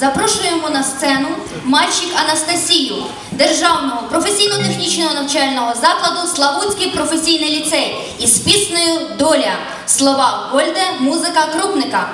запрошуємо на сцену мальчик Анастасію Державного професійно-технічного навчального закладу Славутський професійний ліцей із піснею Доля. Слова Гольде, музика Крупника.